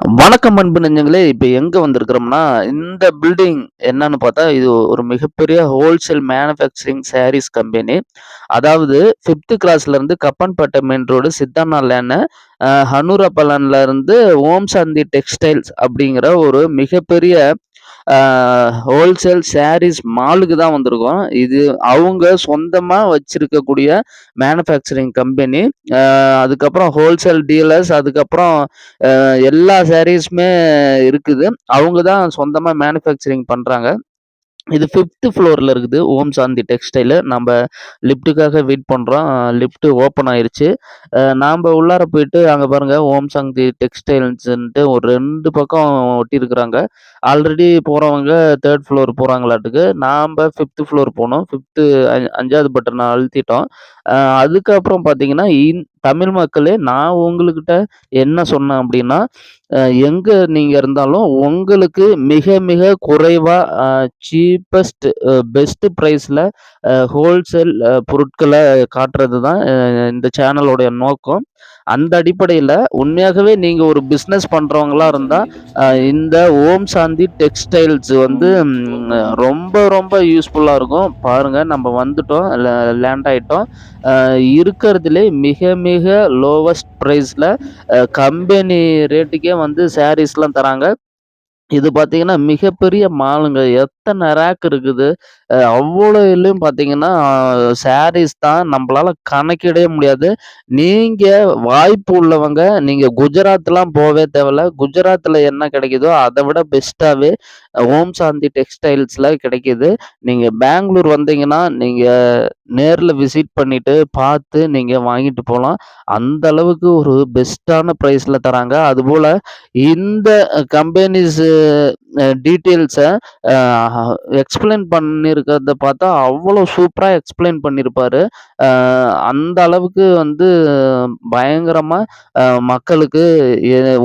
வணக்கம் அன்பு நெஞ்சங்களே! இப்போ எங்கே வந்திருக்கிறோம்னா, இந்த பில்டிங் என்னன்னு பார்த்தா, இது ஒரு மிகப்பெரிய ஹோல்சேல் மேனுஃபேக்சரிங் சாரீஸ் கம்பெனி. அதாவது fifth கிளாஸ்லேருந்து Kappanpettai main road Siddhana lane, uh Om Shanti textiles அப்படிங்கிற ஒரு மிகப்பெரிய ஹோல்சேல் சாரீஸ் மாலுக்கு தான் வந்திருக்கோம். இது அவங்க சொந்தமாக வச்சிருக்கக்கூடிய மேனுஃபேக்சரிங் கம்பெனி. அதுக்கப்புறம் ஹோல்சேல் டீலர்ஸ், அதுக்கப்புறம் எல்லா சாரீஸுமே இருக்குது. அவங்க தான் சொந்தமாக மேனுஃபேக்சரிங் பண்ணுறாங்க இது ஃபிஃப்த்து ஃப்ளோரில் இருக்குது. ஓம் சாந்தி டெக்ஸ்டைலு. நம்ம லிஃப்ட்டுக்காக வெயிட் பண்ணுறோம் லிஃப்ட்டு ஓப்பன் ஆயிடுச்சு நாம் நாம்ப உள்ளார போயிட்டு அங்கே பாருங்கள் ஓம் சாந்தி டெக்ஸ்டைல்ஸ்ன்ட்டு ஒரு ரெண்டு பக்கம் ஒட்டியிருக்கிறாங்க. ஆல்ரெடி போகிறவங்க தேர்ட் ஃப்ளோர் போகிறாங்களாட்டுக்கு நாம்ப ஃபிஃப்த்து ஃப்ளோர் போனோம். 5த் அ 5வது அழுத்திட்டோம். அதுக்கப்புறம் பார்த்தீங்கன்னா, இன் தமிழ் மக்களே நான் உங்களுக்கிட்ட என்ன சொன்னேன் அப்படின்னா, எங்கே எங்க நீங்க இருந்தாலும் உங்களுக்கு மிக மிக குறைவா சீப்பஸ்ட் பெஸ்ட் பிரைஸ்ல ஹோல்சேல் பொருட்களை காட்டுறது தான் இந்த சேனலோடைய நோக்கம். அந்த அடிப்படையில் உண்மையாகவே நீங்க ஒரு பிஸ்னஸ் பண்றவங்களா இருந்தா, இந்த ஓம் சாந்தி டெக்ஸ்டைல்ஸ் வந்து ரொம்ப ரொம்ப யூஸ்ஃபுல்லா இருக்கும். பாருங்க நம்ம வந்துட்டோம். லேண்ட் ஆயிட்டோம். இருக்கிறதுலே மிக மிக மிக லோவஸ்ட் ப்ரைஸில் கம்பெனி ரேட்டுக்கே வந்து சாரீஸ்லாம் தராங்க. இது பார்த்தீங்கன்னா, மிகப்பெரிய மாலுங்க. எத்தன ரேக் இருக்குது. அவ்வளோ இல்லையும் பார்த்தீங்கன்னா, சாரீஸ் தான் நம்மளால் கணக்கிடவே முடியாது. நீங்கள் வாய்ப்பு உள்ளவங்க, நீங்கள் குஜராத்லாம் போவே தேவையில்ல. குஜராத்தில் என்ன கிடைக்குதோ, அதை விட பெஸ்ட்டாகவே ஓம் சாந்தி டெக்ஸ்டைல்ஸில் கிடைக்கிது நீங்கள் பெங்களூர் வந்தீங்கன்னா, நீங்கள் நேரில் விசிட் பண்ணிவிட்டு பார்த்து நீங்கள் வாங்கிட்டு போகலாம் அந்த அளவுக்கு ஒரு பெஸ்ட்டான ப்ரைஸில் தராங்க. அதுபோல் இந்த கம்பெனிஸு டீட்டெயில்ஸை எக்ஸ்பிளைன் எக்ஸ்ப்ளைன் பண்ணியிருக்கிறத பார்த்தா, அவ்வளோ சூப்பராக எக்ஸ்ப்ளைன் பண்ணியிருப்பார் அந்த அளவுக்கு வந்து பயங்கரமாக மக்களுக்கு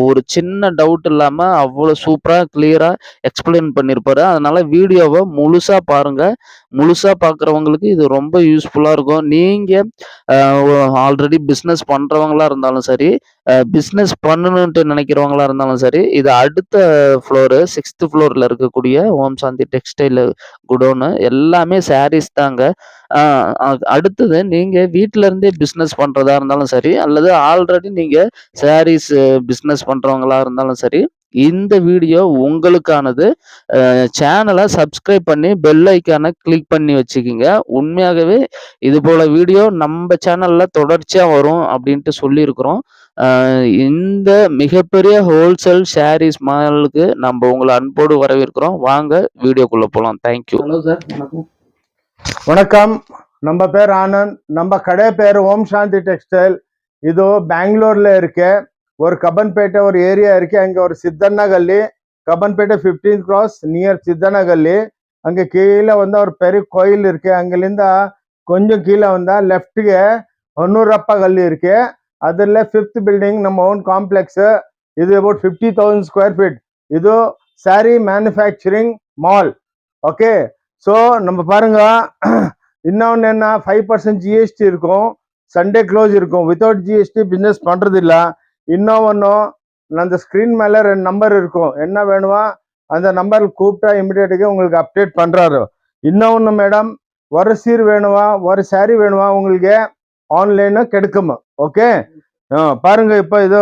ஒரு சின்ன டவுட் இல்லாமல் அவ்வளோ சூப்பராக கிளியராக எக்ஸ்பிளைன் பண்ணியிருப்பார் அதனால் வீடியோவை முழுசாக பாருங்கள் முழுசாக பார்க்குறவங்களுக்கு இது ரொம்ப யூஸ்ஃபுல்லாக இருக்கும். நீங்கள் ஆல்ரெடி பிஸ்னஸ் பண்ணுறவங்களா இருந்தாலும் சரி, பிஸ்னஸ் பண்ணணுன்ட்டு நினைக்கிறவங்களா இருந்தாலும் சரி, இது அடுத்த ஃப்ளோரு சிக்ஸ்த்து ஃப்ளோரில் இருக்கக்கூடிய ஓம் சாந்தி டெக்ஸ்டைல் குடோனு. எல்லாமே சாரீஸ் தாங்க. அடுத்தது நீங்கள் வீட்டிலருந்தே இருந்தே பண்ணுறதா இருந்தாலும் சரி, அல்லது ஆல்ரெடி நீங்கள் சாரீஸ் பிஸ்னஸ் பண்ணுறவங்களா இருந்தாலும் சரி, இந்த வீடியோ உங்களுக்கானது. சேனலை சப்ஸ்கிரைப் பண்ணி பெல் ஐக்கானை கிளிக் பண்ணி வச்சுக்கிங்க உண்மையாகவே இது போல் வீடியோ நம்ம சேனலில் தொடர்ச்சியாக வரும் அப்படின்ட்டு சொல்லியிருக்கிறோம். இந்த மிகப்பெரிய ஹோல்சேல் சாரீஸ் மாலுக்கு நம்ம உங்களை அன்போடு வரவேற்கிறோம். வாங்க வீடியோக்குள்ளே போகலாம் தேங்க் யூ. Hello sir. வணக்கம். வணக்கம் நம்ம பேர் ஆனந்த் நம்ம கடை பேர் ஓம் சாந்தி டெக்ஸ்டைல் இது பெங்களூர்ல இருக்கு ஒரு ಕಬ್ಬನ್ಪೇಟೆ ஒரு ಏರಿಯಾ ಇರಕ್ಕೆ ಹಂಗೆ ஒரு Siddannagalli Cubbonpet fifteen cross near Siddannagalli ಹಂಗೆ ಕೀಳ ಒಂದು ಅವ್ರ ಪೆರಿ ಕೊಯ್ಲ್ ಇರಕ್ಕೆ ಹಂಗಲಿಂದ ಕೊಂಚ ಕೀಳ ಒಂದ ಲೆಫ್ಟ್ಗೆ ಹೊನ್ನೂರಪ್ಪ ಗಲ್ಲಿ ಇರಕ್ಕೆ ಅದರಲ್ಲೇ ಫಿಫ್ತ್ ಬಿಲ್ಡಿಂಗ್ ನಮ್ಮ ಓನ್ ಕಾಂಪ್ಲೆಕ್ಸ್ ಇದು about fifty thousand square feet ಇದು sari manufacturing mall okay so நம்ம பாருங்க இன்னொன்று என்ன ஃபைவ் பர்சன்ட் ஜிஎஸ்டி இருக்கும் சண்டே க்ளோஸ் இருக்கும் வித்தவுட் ஜிஎஸ்டி பிஸ்னஸ் பண்ணுறது இல்லை இன்னும் ஒன்றும் அந்த ஸ்க்ரீன் மேல ரெண்டு நம்பர் இருக்கும். என்ன வேணுமா அந்த நம்பர் கூப்பிட்டா இமிடியேட்டுக்கு உங்களுக்கு அப்டேட் பண்றாரு. இன்னும் ஒன்று மேடம் ஒரு சீர் வேணுமா ஒரு சாரி வேணுமா உங்களுக்கு ஆன்லைன் கிடைக்கும்? ஓகே பாருங்க இப்போ இது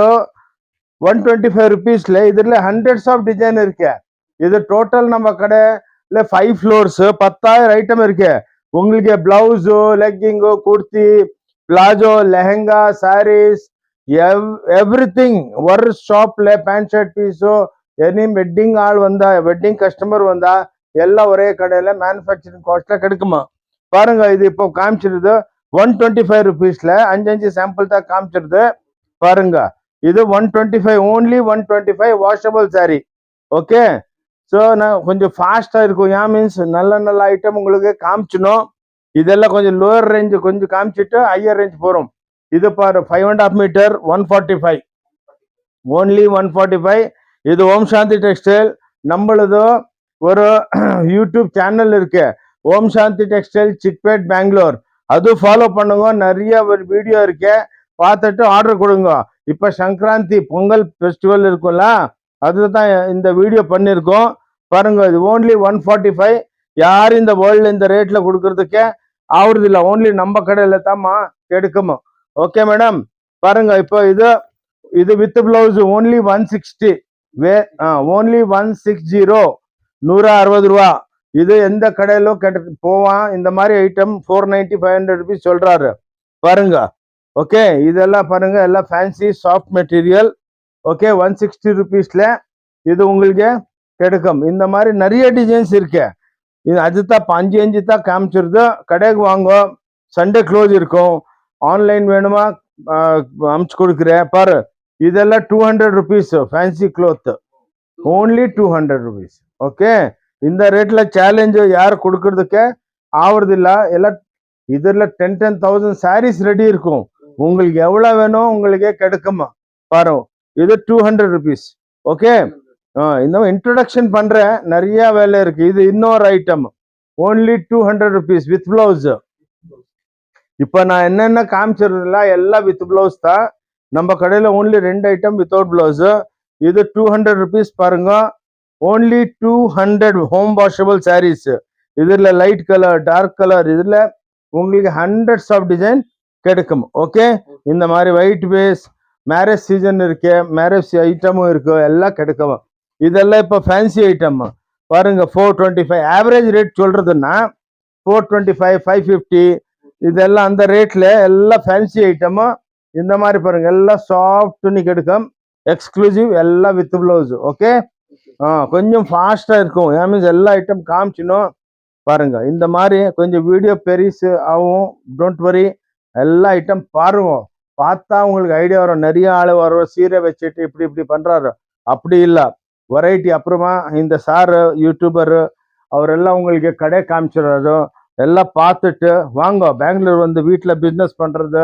ஒன் டுவெண்ட்டி ஃபைவ் ருபீஸ்ல இதுல ஹண்ட்ரட்ஸ் ஆஃப் டிசைன் இருக்கு. இது டோட்டல் நம்ம கடையில் ஃபைவ் ஃப்ளோர்ஸ் பத்தாயிரம் ஐட்டம் இருக்கு. உங்களுக்கு blouse legging kurti palazzo lehenga saris everything ஒரு ஷாப்ல பேண்ட் ஷர்ட் பீஸோ எனி வெட்டிங் ஆள் வந்தா வெட்டிங் கஸ்டமர் வந்தா எல்லாம் ஒரே கடையில மேனுஃபேக்சரிங் காஸ்ட்ல கிடைக்குமா? பாருங்க இது இப்போ காமிச்சிருது. ஒன் டுவெண்ட்டி ஃபைவ் ருபீஸ்ல அஞ்சு அஞ்சு சாம்பிள் தான் காமிச்சிருது. பாருங்க இது one twenty five only one twenty five washable sari okay so நான் கொஞ்சம் ஃபாஸ்ட்டாக இருக்கும். ஏன் மீன்ஸ் நல்ல நல்ல ஐட்டம் உங்களுக்கு காமிச்சணும் இதெல்லாம் கொஞ்சம் லோவர் ரேஞ்சு கொஞ்சம் காமிச்சிட்டு ஹையர் ரேஞ்ச் போகிறோம் இது பாரு five and half meter one forty five only one forty five இது ஓம் சாந்தி டெக்ஸ்டைல் நம்மளது ஒரு யூடியூப் சேனல் இருக்கு. ஓம் சாந்தி டெக்ஸ்டைல் சிக்பேட் பெங்களூர். அது ஃபாலோ பண்ணுங்க. நிறைய ஒரு வீடியோ இருக்கு. பார்த்துட்டு ஆர்டர் கொடுங்க. இப்போ சங்கராந்தி பொங்கல் ஃபெஸ்டிவல் இருக்கும்ல அதுதான் இந்த வீடியோ பண்ணியிருக்கோம் பாருங்க இது ஓன்லி ஒன் ஃபார்ட்டி ஃபைவ் யார் இந்த வேர்ல்டில் இந்த ரேட்டில் கொடுக்கறதுக்கே ஆகுறது ஓன்லி நம்ம கடையில் தாம்மா எடுக்கணும் ஓகே மேடம் பாருங்க இப்போ இது இது with blouse only one sixty way only one six zero நூறு அறுபது ரூபா. இது எந்த கடையிலும் கெட்டு போவான். இந்த மாதிரி item four ninety five hundred rupees சொல்றாரு. பாருங்க ஓகே இதெல்லாம் பாருங்க எல்லாம் fancy soft material okay one sixty ருபீஸ்ல இது உங்களுக்கு கிடைக்கும். இந்த மாதிரி நிறைய டிசைன்ஸ் இருக்கு. இது அதுதான் இப்போ அஞ்சு அஞ்சு தான் காமிச்சிருது. கடைக்கு வாங்க சண்டே க்ளோஸ் இருக்கும். ஆன்லைன் வேணுமா? அமுச்சு கொடுக்குறேன். பாரு இதெல்லாம் two hundred rupees fancy cloth only two hundred rupees okay இந்த ரேட்ல சேலஞ்சு யார் கொடுக்கறதுக்கு? ஆவறதில்ல எல்லாம் இதில் ten ten thousand saris ready இருக்கும். உங்களுக்கு எவ்வளோ வேணும் உங்களுக்கே கிடைக்குமா? பாரு இது டூ ஹண்ட்ரட் ருபீஸ் ஓகே இந்த இன்ட்ரடக்ஷன் பண்றேன். நிறையா வேலை இருக்குது இது இன்னொரு item only two hundred rupees with blouse இப்போ நான் என்னென்ன காமிச்சிருந்தல எல்லாம் வித் ப்ளவுஸ் தான். நம்ம கடையில் ஓன்லி ரெண்டு ஐட்டம் வித்தவுட் ப்ளவுஸு இது டூ ஹண்ட்ரட் ருபீஸ் பாருங்க. Only two hundred home washable saris இதில் லைட் கலர் டார்க் கலர் இதில் உங்களுக்கு ஹண்ட்ரட்ஸ் ஆஃப் டிசைன் கிடைக்கும். ஓகே இந்த மாதிரி ஒயிட் பேஸ் மேரேஜ் சீசன் இருக்கு மேரேஜ் ஐட்டமும் இருக்கு எல்லாம் கிடைக்கும் இதெல்லாம் இப்போ ஃபேன்சி ஐட்டம் பாருங்க four twenty five average rate சொல்றதுன்னா four twenty five five fifty இதெல்லாம் அந்த ரேட்ல எல்லாம் ஃபேன்சி ஐட்டமும் இந்த மாதிரி பாருங்க. எல்லாம் சாஃப்ட் துணி கெடுக்கும் எக்ஸ்க்ளூசிவ் எல்லாம் வித் ப்ளவுஸ் ஓகே ஆ கொஞ்சம் ஃபாஸ்டா இருக்கும். ஏ மீன்ஸ் எல்லா ஐட்டம் காமிச்சினோம் பாருங்க இந்த மாதிரி கொஞ்சம் வீடியோ பெரிசு ஆகும். டோன்ட் வரி எல்லா ஐட்டம் பாருவோம். பார்த்தா உங்களுக்கு ஐடியா வரும். நிறைய ஆள் வரும் சீரை வச்சுட்டு இப்படி இப்படி பண்ணுறாரு அப்படி இல்லை. வெரைட்டி அப்புறமா இந்த சாரு யூடியூபரு அவரெல்லாம் உங்களுக்கு கடை காமிச்சிடுறாரு. எல்லாம் பார்த்துட்டு வாங்க பெங்களூர் வந்து வீட்டில் பிஸ்னஸ் பண்ணுறது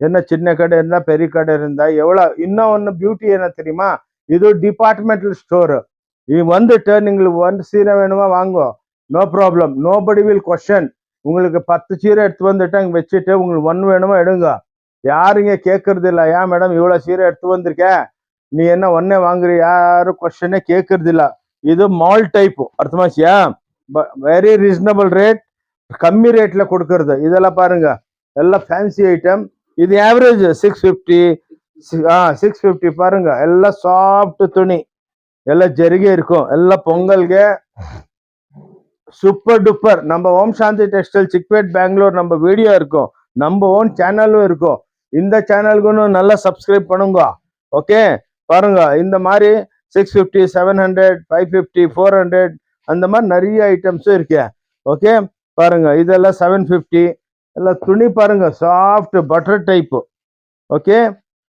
என்ன சின்ன கடை இருந்தா பெரிய கடை இருந்தா எவ்வளோ இன்னும் ஒன்று பியூட்டி என்ன தெரியுமா? இது டிபார்ட்மெண்டல் ஸ்டோரு இது வந்துட்டு நீங்கள் வந்து சீரை வேணுமா? வாங்கோ. No problem nobody will question உங்களுக்கு பத்து சீரை எடுத்து வந்துட்டு அங்கே வச்சுட்டு உங்களுக்கு ஒன்று வேணுமா? எடுங்க. யாருங்க கேட்கறது இல்லை. ஏன் மேடம் இவ்வளோ சீரை எடுத்து வந்திருக்க? நீ என்ன ஒன்னே வாங்குற? யாரும் கொஸ்டினே கேட்கறது இல்லை. இது மால் டைப் அர்த்தமாச்சியா வெரி ரீசனபிள் ரேட் கம்மி ரேட்டில் கொடுக்கறது. இதெல்லாம் பாருங்க. எல்லாம் ஃபேன்சி ஐட்டம் இது average six fifty ah six fifty பாருங்க. எல்லாம் சாஃப்ட் துணி. எல்லாம் ஜெருகே இருக்கும். எல்லாம் பொங்கலுக்கு சூப்பர் டூப்பர் நம்ம ஓம் சாந்தி டெக்ஸ்டைல் சிக்பேட் பெங்களூர் நம்ம வீடியோ இருக்கும். நம்ம ஓன் சேனலும் இருக்கும். இந்த சேனலுக்குன்னு நல்லா சப்ஸ்கிரைப் பண்ணுங்க. ஓகே பாருங்க. இந்த மாதிரி six fifty seven hundred five fifty four hundred அந்த மாதிரி நிறைய ஐட்டம்ஸும் இருக்கு. ஓகே பாருங்க இதெல்லாம் செவன் ஃபிஃப்டி எல்லாம் துணி பாருங்க soft butter type okay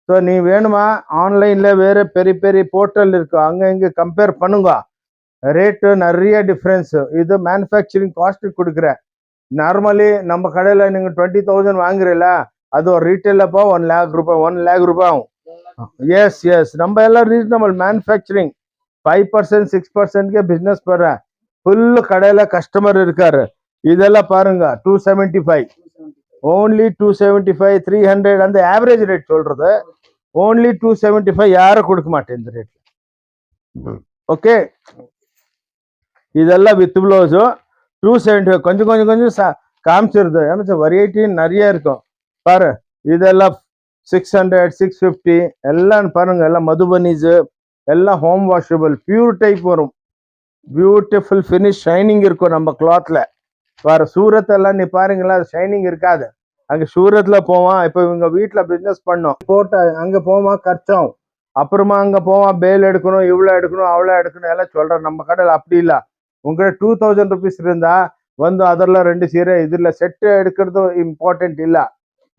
so நீ வேணுமா? ஆன்லைன்ல வேற பெரிய பெரிய போர்ட்டல் இருக்கு. அங்க இங்க கம்பேர் பண்ணுங்க. ரேட்டு நிறைய டிஃப்ரென்ஸ் இது மேனுஃபேக்சரிங் காஸ்ட் கொடுக்குறேன். நார்மலி நம்ம கடையில் நீங்கள் டுவெண்ட்டி தௌசண்ட் வாங்குறீல அது ஒரு ரீட்டைலப்போ ஒன் லேக் ரூபாய் ஒன் லேக் ரூபாய் ஆகும். எஸ் எஸ் நம்ம எல்லாம் reasonable manufacturing five percent six பர்சன்ட்கே business பண்ணுறேன் ஃபுல் கடையில் கஸ்டமர் இருக்காரு. இதெல்லாம் பாருங்க two seventy five only two seventy five three hundred அந்த ஆவரேஜ் ரேட் சொல்றது. ஓன்லி டூ செவன்டி ஃபைவ் யாரும் கொடுக்க மாட்டேன் இந்த ரேட் ஓகே இதெல்லாம் with blouse two seventy five கொஞ்சம் கொஞ்சம் கொஞ்சம் சா காமிச்சிருது. ஏன்னா வெரைட்டி நிறைய இருக்கும். பாரு இதெல்லாம் சிக்ஸ் ஹண்ட்ரட் சிக்ஸ் ஃபிஃப்டி எல்லாம் பாருங்க எல்லாம் மதுபனிஸு எல்லாம் ஹோம் வாஷபிள் பியூர் டைப் வரும். பியூட்டிஃபுல் ஃபினிஷ் ஷைனிங் இருக்கும் நம்ம கிளாத்ல பாரு சூரத் எல்லாம் நீ பாருங்களா ஷைனிங் இருக்காது. அங்க சூரத்ல போவான் இப்போ இவங்க வீட்டுல பிசினஸ் பண்ணோம். போட்ட அங்க போவான் கர்ச்சம். அப்புறமா அங்க போவான் பேல் எடுக்கணும் இவ்வளோ எடுக்கணும் அவ்வளோ எடுக்கணும் எல்லாம் சொல்றேன். நம்ம கடையில் அப்படி இல்லை. உங்கள்கிட்ட டூ தௌசண்ட் ருபீஸ் இருந்தா வந்து அதில் ரெண்டு சீரை இதில் செட்டு எடுக்கிறது இம்பார்ட்டன்ட் இல்லை.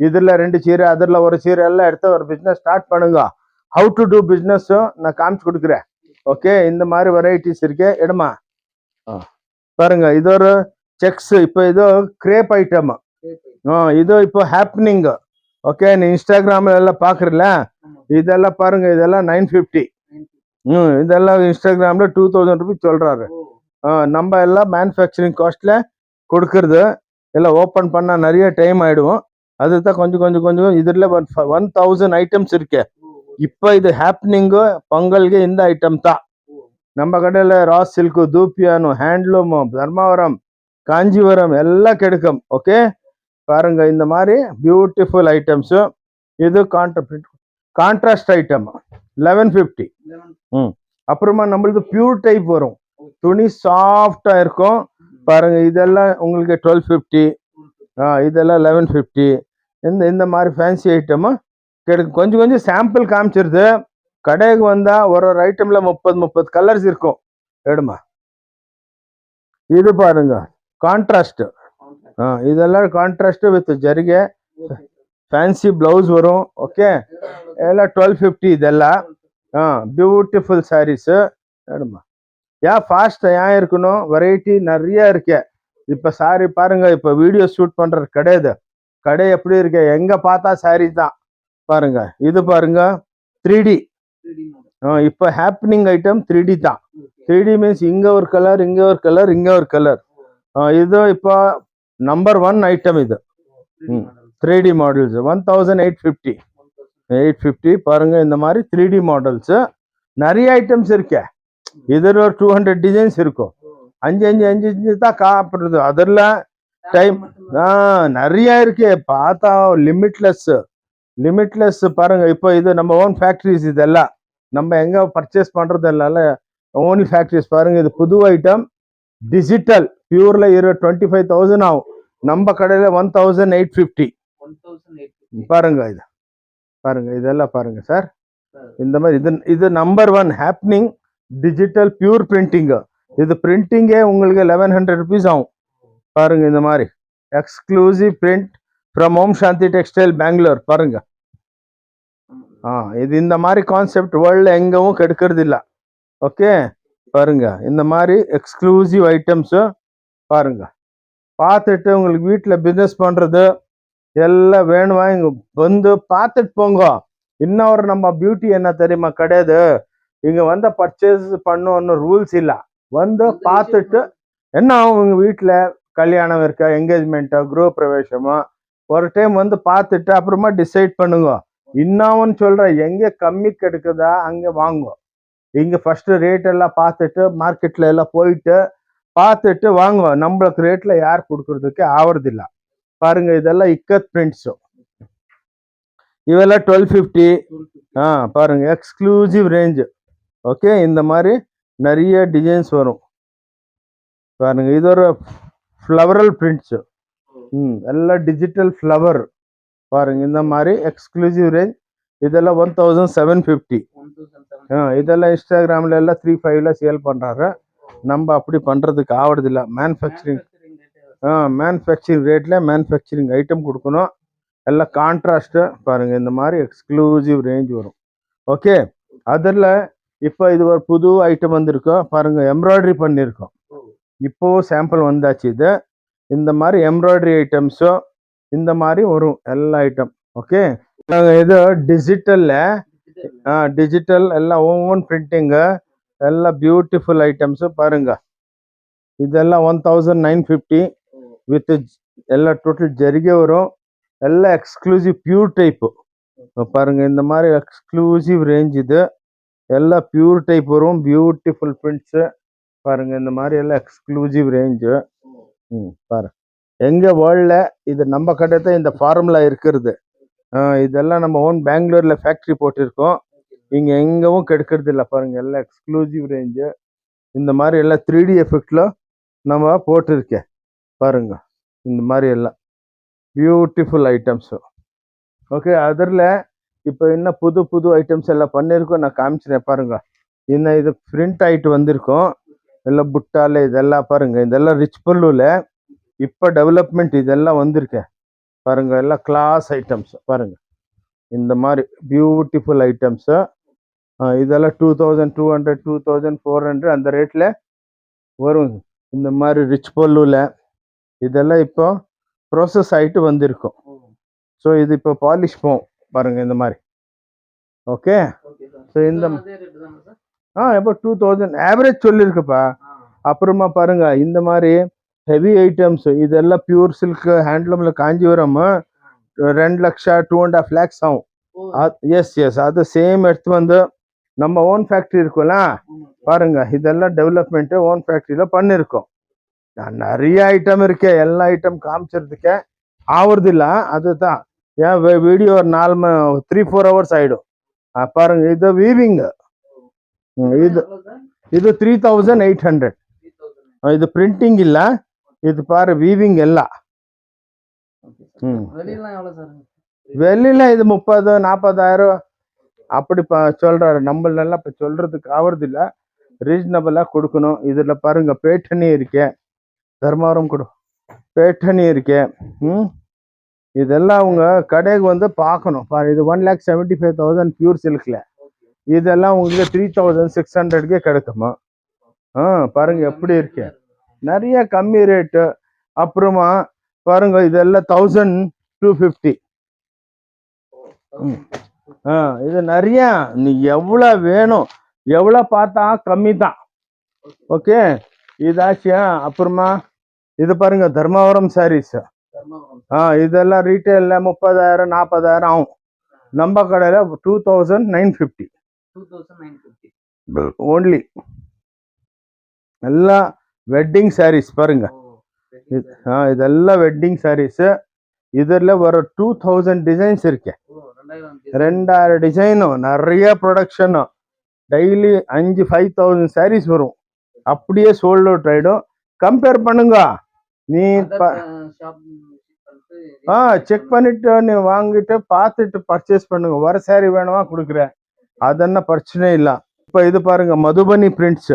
இதில் ரெண்டு சீரை அதில் ஒரு சீரை எல்லாம் எடுத்து ஒரு பிஸ்னஸ் ஸ்டார்ட் பண்ணுங்க. ஹவு டு டூ பிஸ்னஸும் நான் காமிச்சு கொடுக்குறேன். ஓகே இந்த மாதிரி வெரைட்டிஸ் இருக்கே இடமா பாருங்க இது ஒரு செக்ஸ் இப்போ இது கிரேப் ஐட்டம் இது இப்போ ஹாப்பனிங் ஓகே நீ இன்ஸ்டாகிராம்ல எல்லாம் பாக்குறல இதெல்லாம் பாருங்க இதெல்லாம் நைன் ஃபிஃப்டி ம் இதெல்லாம் இன்ஸ்டாகிராம்ல டூ தௌசண்ட் ருபீஸ் சொல்றாரு ஆ, நம்ம எல்லாம் மேனுஃபேக்சரிங் காஸ்ட்ல கொடுக்கறது எல்லாம் ஓப்பன் பண்ணா நிறைய டைம் ஆயிடும் அதுதான் கொஞ்சம் கொஞ்சம் கொஞ்சம் இதுல ஒன் தௌசண்ட் ஐட்டம்ஸ் இருக்கு இப்போ ಇದು ಹ್ಯಾಪ್ನಿಂಗು ಪೊಂಗಲ್ಗೆ ಇಂದ ಐಟಮ್ ತಾ நம்ம கடையில் raw silk தூப்பியானு handloom Dharmavaram Kanchipuram எல்லாம் கிடைக்கும் ஓகே பாருங்க இந்த மாதிரி பியூட்டிஃபுல் ஐட்டம்ஸு இது contra contrast item eleven fifty hmm. அப்புறமா நம்மளுக்கு பியூர் டைப் வரும். துணி சாஃப்டா இருக்கும். பாருங்க இதெல்லாம் உங்களுக்கு டுவெல் ஃபிஃப்டி ஆ இதெல்லாம் லெவன் ஃபிஃப்டி இந்த இந்த மாதிரி ஃபேன்சி ஐட்டமும் கிடைக்கும். கொஞ்சம் கொஞ்சம் சாம்பிள் காமிச்சிருது. கடைக்கு வந்தா ஒரு ஒரு ஐட்டம்ல முப்பது முப்பது கலர்ஸ் இருக்கும். எடுமா? இது பாருங்க. கான்ட்ராஸ்ட் இதெல்லாம் கான்ட்ராஸ்ட் வித் ಜರಿಗೆ ಫ್ಯಾನ್ಸಿ ಬ್ಲೌಸ್ வரும் ஓகே எல்லாம் டுவெல் ஃபிஃப்டி இதெல்லாம் ஆ பியூட்டிஃபுல் சாரீஸ் எடுமா ஏன் ஃபாஸ்ட் ஏன் இருக்கணும் வெரைட்டி நிறைய இருக்கு இப்போ சாரி பாருங்க இப்போ வீடியோ ஷூட் பண்றது கிடையாது கடை எப்படி இருக்கு எங்க பார்த்தா சாரி தான் பாருங்க இது பாருங்க த்ரீ டி இப்போ ஹேப்பனிங் ஐட்டம் த்ரீ டி தான் த்ரீ டி மீன்ஸ் இங்க ஒரு கலர் இங்க ஒரு கலர் இங்க ஒரு கலர் இது இப்போ நம்பர் ஒன் ஐட்டம் இது three D models one thousand eight fifty eight fifty பாருங்க இந்த மாதிரி த்ரீ டி மாடல்ஸ் நிறைய ஐட்டம்ஸ் இருக்கு இதில் ஒரு டூ ஹண்ட்ரட் டிசைன்ஸ் இருக்கும் அஞ்சு அஞ்சு அஞ்சு அஞ்சு தான் காப்பிடுறது அதில் டைம் ஆ நிறைய இருக்கு பார்த்தா லிமிட்லெஸ் லிமிட்லெஸ் பாருங்க இப்போ இது நம்ம ஓன் ஃபேக்ட்ரிஸ் இதெல்லாம் நம்ம எங்க பர்ச்சேஸ் பண்றது இல்ல ஓன்லி ஃபேக்ட்ரிஸ் பாருங்க இது புது ஐட்டம் டிஜிட்டல் பியூர்ல இரு டுவெண்ட்டி ஃபைவ் தௌசண்ட் ஆகும். நம்ம கடையில ஒன் தௌசண்ட் எயிட் ஃபிஃப்டி பாருங்க இது. பாருங்க இதெல்லாம் பாருங்க சார் இந்த மாதிரி இது இது number one happening digital pure printing இது பிரிண்டிங்கே உங்களுக்கு லெவன் ஹண்ட்ரட் ருபீஸ் ஆகும். பாருங்க இந்த மாதிரி. Exclusive print from Om Shanti textile Bangalore பாருங்க. ஆ இது இந்த மாதிரி கான்செப்ட் வேர்ல்ட்ல எங்கவும் கெடுக்கிறது இல்ல ஓகே பாருங்க இந்த மாதிரி எக்ஸ்க்ளூசிவ் ஐட்டம்ஸு பாருங்க. பார்த்துட்டு உங்களுக்கு வீட்டில் பிஸ்னஸ் பண்ணுறது எல்லாம் வேணுமா? இங்க வந்து பார்த்துட்டு போங்க. இன்னொரு நம்ம பியூட்டி என்ன தெரியுமா? கிடையாது. இங்க வந்து பர்ச்சேஸ் பண்ணணும்னு ரூல்ஸ் இல்ல. வந்து பார்த்துட்டு என்ன ஆகும் உங்க வீட்டில் கல்யாணம் இருக்கா? என்கேஜ்மெண்ட்டோ குரூ பிரவேசமோ? ஒரு டைம் வந்து பார்த்துட்டு அப்புறமா டிசைட் பண்ணுங்க. இன்னும் சொல்றேன் எங்க கம்மி கிடைக்குதா? அங்க வாங்குங்க இங்க ஃபர்ஸ்ட் ரேட் எல்லாம் பார்த்துட்டு மார்க்கெட்ல எல்லாம் போயிட்டு பார்த்துட்டு வாங்குங்க நம்மளுக்கு ரேட்ல யார் கொடுக்கறதுக்கு ஆவறதில்ல. பாருங்க இதெல்லாம் இக்கத் பிரிண்ட்ஸ் இவெல்லாம் டுவெல் ஃபிஃப்டி ஆ பாருங்க எக்ஸ்க்ளூசிவ் ரேஞ்ச் ஓகே இந்த மாதிரி நிறைய டிசைன்ஸ் வரும். பாருங்க இது ஒரு ஃப்ளவரல் பிரிண்ட்ஸ் ம் எல்லாம் டிஜிட்டல் ஃப்ளவர் பாருங்க இந்த மாதிரி எக்ஸ்க்ளூசிவ் ரேஞ்ச் இதெல்லாம் ஒன் தௌசண்ட் செவன் ஃபிஃப்டி இதெல்லாம் இன்ஸ்டாகிராம்ல எல்லாம் த்ரீ ஃபைவ்ல சேல் பண்றாரு நம்ம அப்படி பண்றதுக்கு ஆவறதில்ல. மேனுஃபேக்சரிங் ஆ மேனுஃபேக்சரிங் ரேட்ல மேனுஃபேக்சரிங் ஐட்டம் கொடுக்கணும். எல்லாம் கான்ட்ராஸ்ட் பாருங்க இந்த மாதிரி எக்ஸ்க்ளூசிவ் ரேஞ்ச் வரும். ஓகே அதில் இப்போ இது ஒரு புது ஐட்டம் வந்திருக்கோம் பாருங்க எம்ப்ராய்டரி பண்ணியிருக்கோம். இப்போ சாம்பிள் வந்தாச்சு இது. இந்த மாதிரி எம்ப்ராய்டரி ஐட்டம்ஸும் இந்த மாதிரி வரும் எல்லா ஐட்டம் ஓகே இது டிஜிட்டல்ல டிஜிட்டல் எல்லாம் ஓன் பிரிண்டிங்கு எல்லாம் பியூட்டிஃபுல் ஐட்டம்ஸ் பாருங்க இதெல்லாம் one thousand nine fifty with ಎಲ್ಲ ಟೋಟಲ್ ಜರಿಗೆ வரும் எல்லாம் எக்ஸ்க்ளூசிவ் பியூர் டைப்பு பாருங்க இந்த மாதிரி எக்ஸ்க்ளூசிவ் ரேஞ்ச் இது எல்லாம் பியூர் டைப் வரும் பியூட்டிஃபுல் பிரிண்ட்ஸு பாருங்க இந்த மாதிரி எல்லாம் எக்ஸ்க்ளூசிவ் ரேஞ்சு ம் பாரு எங்க வேர்ல்ட்ல இது நம்ம கடை தான் இந்த ஃபார்முலா இருக்கிறது ஆ, இதெல்லாம் நம்ம ஓன் பெங்களூர்ல ஃபேக்டரி போட்டிருக்கோம் இங்க எங்கவும் கெடுக்கிறது இல்லை பாருங்க. எல்லாம் எக்ஸ்க்ளூசிவ் ரேஞ்சு இந்த மாதிரி எல்லாம் த்ரீ டி எஃபெக்ட்ல நம்ம போட்டிருக்கேன். பாருங்க. இந்த மாதிரி எல்லாம். பியூட்டிஃபுல் ஐட்டம்ஸ் ஓகே அதில் இப்போ இன்னும் புது புது ஐட்டம்ஸ் எல்லாம் பண்ணியிருக்கோம் நான் காமிச்சினேன் பாருங்க. இன்னும் இது? பிரிண்ட் ஆகிட்டு வந்திருக்கோம். எல்லாம் புட்டால இதெல்லாம் பாருங்க. இதெல்லாம் ரிச் பல்லுல இப்போ டெவலப்மெண்ட் இதெல்லாம் வந்திருக்கேன். பாருங்க எல்லாம் கிளாஸ் ஐட்டம்ஸ் பாருங்க. இந்த மாதிரி பியூட்டிஃபுல் ஐட்டம்ஸை இதெல்லாம் two thousand two hundred two thousand four hundred அந்த ரேட்ல வரும். இந்த மாதிரி ரிச் பல்லுல இதெல்லாம் இப்போ ப்ராசஸ் ஆயிட்டு வந்திருக்கும். ஸோ இது இப்போ பாலிஷ் போகும் பாருங்க இந்த மாதிரி. ஓகே ஸோ இந்த ஆ எப்போ டூ தௌசண்ட் ஆவரேஜ் சொல்லியிருக்குப்பா அப்புறமா பாருங்க இந்த மாதிரி ஹெவி ஐட்டம்ஸ் இதெல்லாம் பியூர் சில்க் ஹேண்ட்லூம்ல காஞ்சிபுரம் ரெண்டு லட்ச டூ அண்ட் ஹாஃப் லேக்ஸ் ஆகும். எஸ் எஸ் அது சேம் எடுத்து வந்து நம்ம ஓன் ஃபேக்ட்ரி இருக்கும்ல பாருங்க இதெல்லாம் டெவலப்மெண்ட் ஓன் ஃபேக்ட்ரியில பண்ணிருக்கோம் நான் நிறைய ஐட்டம் இருக்கு எல்லா ஐட்டம் காமிச்சிருதுக்கே ஆவறதில்ல அதுதான் ஏன் வீடியோ ஒரு நாலு த்ரீ ஃபோர் ஹவர்ஸ் ஆயிடும் ஆ, பாருங்க இது வீவிங் இது ಇದು ತ್ರೀ ತೌಸಂಡ್ ಏಯ್ಟ್ ಹಂಡ್ರೆಡ್ ಇದು ಪ್ರಿಂಟಿಂಗ್ ಇಲ್ಲ ಇದು ಪಾರು ವೀವಿಂಗ್ ಎಲ್ಲ ம். வெளியெல்லாம் எவ்வளவு சார் வெளியில இது முப்பது நாற்பதாயிரம் அப்படி ப சொல்கிறாரு நம்மளெல்லாம் இப்போ சொல்கிறதுக்கு ஆவறதில்ல ரீசனபிளாக கொடுக்கணும். இதில் பாருங்க பேட்டனி இருக்கே. தர்மாவரம் கொடு. பேட்டனி இருக்கே. ம்? இதெல்லாம் அவங்க கடைக்கு வந்து பார்க்கணும். பாரு இது one lakh seventy five thousand pure சில்கில் இதெல்லாம் உங்களுக்கு த்ரீ தௌசண்ட் சிக்ஸ் ஹண்ட்ரட்கே கிடைக்குமா? ஆ பாருங்க எப்படி இருக்கு. நிறைய கம்மி ரேட்டு அப்புறமா பாருங்க இதெல்லாம் தௌசண்ட் டூ ஃபிஃப்டி ம். இது நிறைய நீ எவ்வளோ வேணும் எவ்வளோ பார்த்தா கம்மி தான் ஓகே இதாச்சியா அப்புறமா இது பாருங்க தர்மாவரம் சாரீஸ் ஆ இதெல்லாம் ரீட்டைலில் முப்பதாயிரம் நாற்பதாயிரம் ஆகும். நம்ம கடையில் two thousand nine fifty two thousand nine fifty only எல்லாம் வெட்டிங் சாரீஸ் பாருங்க இது- ஆ இதெல்லாம் வெட்டிங் சாரீஸ் இதில் ஒரு டூ தௌசண்ட் டிசைன்ஸ் இருக்கு. ரெண்டாயிரம் டிசைனும் நிறைய ப்ரொடக்ஷனும் டெய்லி அஞ்சு ஃபைவ் தௌசண்ட் சாரீஸ் வரும் அப்படியே சோல்ட் அவுட் ஆயிடும் கம்பேர் பண்ணுங்க நீ ப- ஆ செக் பண்ணிட்டு நீ வாங்கிட்டு பார்த்துட்டு பர்ச்சேஸ் பண்ணுங்க வர சாரி வேணுமா கொடுக்குறேன் ಅದನ್ನ ಪ್ರಶ್ನೆ ಇಲ್ಲ இப்போ இது பாருங்க மதுபனி ಪ್ರಿಂಟ್ಸ್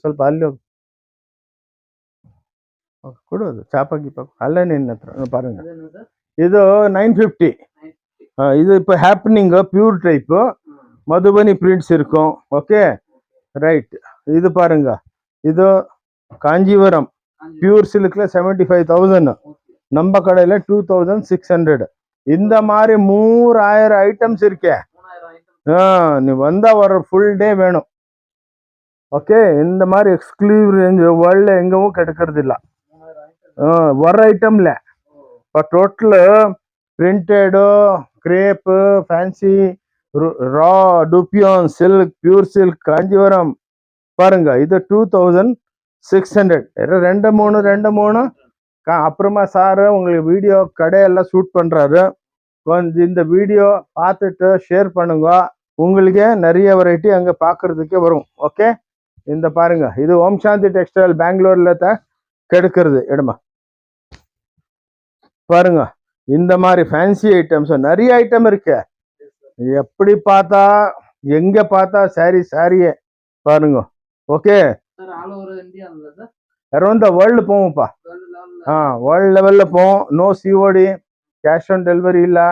ಸ್ವಲ್ಪ ಅಲ್ಲಿ ಹೋಗು. ಹೋಗು, ಕೊಡು ಅದು ಚಾಪ ಗೀಪ ಅಲ್ಲೇ ನಿನ್ನ ಹತ್ರ ಹ್ಮ್, பாருங்க ಇದು ನೈನ್ ಫಿಫ್ಟಿ இது இப்போ happening pure type Madhubani prints இருக்கும். ஓகே ரைட் இது பாருங்க. இது காஞ்சிபுரம். பியூர் சில்க்ல செவன்டி ஃபைவ் தௌசண்ட் நம்ம கடையில டூ தௌசண்ட் சிக்ஸ் ஹண்ட்ரட் இந்த மாதிரி மூறாயிரம் ஐட்டம்ஸ் இருக்கே. ஆ நீ வந்தா வர ஃபுல் டே வேணும். ஓகே இந்த மாதிரி எக்ஸ்க்ளூசிவ் ரேஞ்ச் வேர்ல்ட்ல எங்கவும் கிடைக்கிறது இல்ல ஆ, வர ஐட்டம்ல இப்போ total printed crepe fancy raw dupion silk pure silk Kanchipuram. பாருங்க இது டூ தௌசண்ட் சிக்ஸ் ஹண்ட்ரட் ரெண்டு மூணு ரெண்டு மூணு. கா- அப்புறமா சார் உங்களுக்கு வீடியோ கடையெல்லாம் ஷூட் பண்றாரு. கொஞ்சம் இந்த வீடியோ பார்த்துட்டு ஷேர் பண்ணுங்க. உங்களுக்கே நிறைய வெரைட்டி அங்கே பார்க்குறதுக்கே வரும். ஓகே இந்த பாருங்க இது ஓம் சாந்தி டெக்ஸ்டைல் பெங்களூர்ல தான் கெடுக்கிறது இடமா பாருங்க. இந்த மாதிரி ஃபேன்சி ஐட்டம்ஸ் நிறைய ஐட்டம் இருக்கு. எப்படி பார்த்தா எங்க பார்த்தா சாரி சாரியே பாருங்க. ஓகே அரௌண்ட் த வேர்ல்டு போவோம்ப்பா. ஆ வேர்ல்டு லெவல்ல போவோம். No COD cash on delivery இல்லை.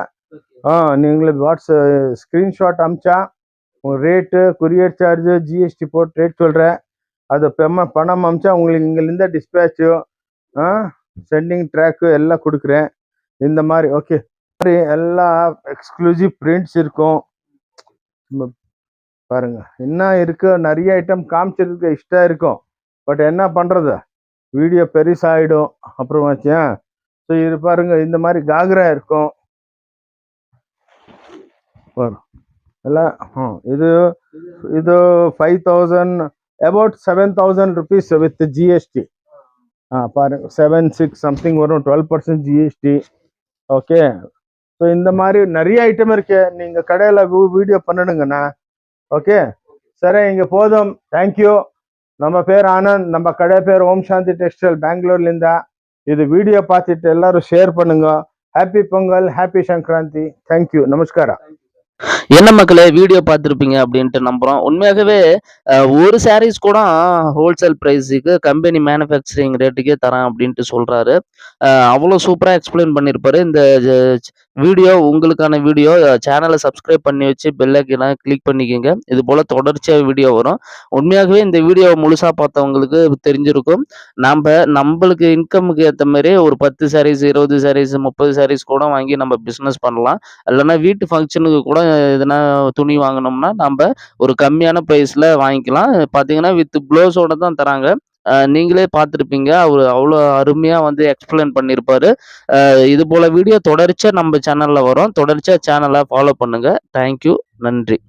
ஆ நீங்களுக்கு வாட்ஸ் ஸ்க்ரீன்ஷாட் அமிச்சா உங்கள் ரேட்டு கொரியர் சார்ஜு ஜிஎஸ்டி போட்டு ரேட் சொல்கிறேன் அது பெம்ம பணம் அமிச்சா உங்களுக்கு இங்கேருந்து டிஸ்பேச்சு ஆ சென்டிங் ட்ராக்கு எல்லாம் கொடுக்குறேன். இந்த மாதிரி ஓகே மாதிரி எல்லா எக்ஸ்க்ளூசிவ் பிரிண்ட்ஸ் இருக்கும். பாருங்க. என்ன இருக்கு? நிறைய ஐட்டம் காமிச்சிருக்கு இஷ்டம் இருக்கும். பட் என்ன பண்ணுறது வீடியோ பெருசாகிடும் அப்புறம் வச்சேன் ஸோ இது பாருங்க. இந்த மாதிரி காக்ரா இருக்கும். வரும் எல்லாம் இது இது five thousand about seven thousand rupees with GST ah பாருங்க. செவன் சிக்ஸ் சம்திங் வரும். Twelve percent GST okay so இந்த மாதிரி நிறைய ஐட்டம் இருக்கு. நீங்கள் கடையில் வீடியோ பண்ணணுங்கண்ணா ஓகே சரி இங்கே போதும். தேங்க்யூ நம்ம பேர் ஆனந்த். நம்ம கடை பேர் ஓம் சாந்தி டெக்ஸ்டைல் பெங்களூர்லேருந்தா இது வீடியோ பார்த்துட்டு எல்லாரும் ஷேர் பண்ணுங்க. Happy Pongal happy Sankranti. Thank you நமஸ்காரம். என்ன மக்களே வீடியோ பார்த்துருப்பீங்க அப்படின்ட்டு நம்புறோம். உண்மையாகவே ஒரு சாரீஸ் கூட ஹோல்சேல் ப்ரைஸுக்கு கம்பெனி மேனுஃபேக்சரிங் ரேட்டுக்கே தரேன் அப்படின்ட்டு சொல்றாரு. அவ்வளோ சூப்பராக எக்ஸ்பிளைன் பண்ணியிருப்பாரு இந்த வீடியோ உங்களுக்கான வீடியோ சேனலை சப்ஸ்கிரைப் பண்ணி வச்சு பெல்லைக்கெல்லாம் கிளிக் பண்ணிக்கோங்க. இது போல் தொடர்ச்சியாக வீடியோ வரும். உண்மையாகவே இந்த வீடியோவை முழுசாக பார்த்தவங்களுக்கு தெரிஞ்சிருக்கும். நம்ம நம்மளுக்கு இன்கமுக்கு ஏற்ற மாதிரி ஒரு பத்து சாரீஸ் இருபது சாரீஸ் முப்பது சாரீஸ் கூட வாங்கி நம்ம பிஸ்னஸ் பண்ணலாம். இல்லைன்னா வீட்டு ஃபங்க்ஷனுக்கு கூட எதனா துணி வாங்கினோம்னா நம்ம ஒரு கம்மியான ப்ரைஸில் வாங்கிக்கலாம். பார்த்தீங்கன்னா வித் ப்ளவுஸோட தான் தராங்க. நீங்களே பார்த்துருப்பீங்க. அவர் அவ்வளோ அருமையாக வந்து எக்ஸ்பிளைன் பண்ணியிருப்பார் இது போல் வீடியோ தொடர்ச்சியாக நம்ம சேனலில் வரும். தொடர்ச்சியாக சேனலை ஃபாலோ பண்ணுங்கள் தேங்க் யூ. நன்றி.